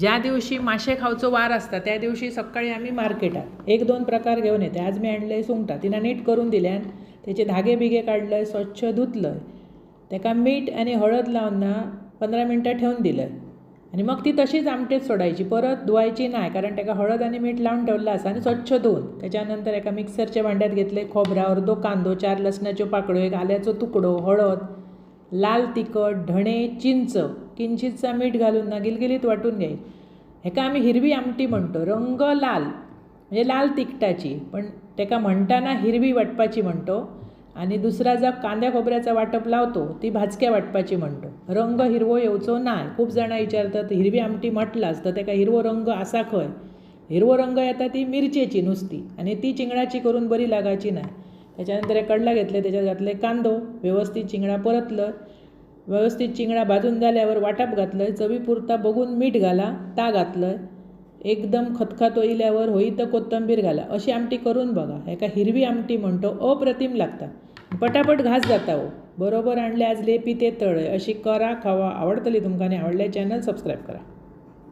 ज्या दिवशी माशे खावचो वार असता त्या दिवशी सकाळी आम्ही मार्केटात एक दोन प्रकार घेऊन येते. आज मी आणले सुंगटां तिनं नीट करून दिल्यान त्याचे धागे बिगे काढलंय स्वच्छ धुतलंय. तेका मीठ आणि हळद लावून ना पंधरा मिनटं ठेवून दिलं आणि मग ती तशीच आमटेच सोडायची परत धुवायची नाही कारण त्याका हळद आणि मीठ लावून ठेवलं असं आणि स्वच्छ धुवून. त्याच्यानंतर एका मिक्सरच्या भांड्यात घेतले खोबरा अर्धो कांदो चार लसणाच्यो पाकळ्यो एक आल्याचो तुकडो हळद लाल तिखट धणे चिंच किंचितचा मीठ घालून ना गिलगिलीत वाटून घ्यायची. हेका आम्ही हिरवी आमटी म्हणतो रंग लाल. म्हणजे लाल तिखटाची पण तेका म्हणताना हिरवी वाटपाची म्हणतो. आणि दुसरा जो कांद्या खोबऱ्याचा वाटप लावतो ती भाजक्या वाटपाची म्हणतो. रंग हिरवो येवचो नाय. खूप जाणां विचारतात हिरवी आमटी म्हटलाच तर तेका हिरवो रंग आसा खंय? हिरवो रंग येता ती मिरचेची नुसती. आणि ती चिंगडाची करून बरी लागायची नाही त्याच्यानंतर एक कडला घेतले त्याच्यात घातले कांदो व्यवस्थित चिंगडा परतलं. व्यवस्थित चिंगडा भाजून झाल्यावर वाटप घातलं चवीपुरता बघून मीठ घाला ता घातलं. एकदम खतखतो इल्यावर होई तर कोथंबीर घाला. अशी आमटी करून बघा. एका हिरवी आमटी म्हणतो अप्रतिम लागता पटापट घास जाता हो. बरोबर आणले आज लेपी ते तळय अशी करा खावा. आवडतली तुमकां आणि आवडल्या चॅनल सबस्क्राईब करा.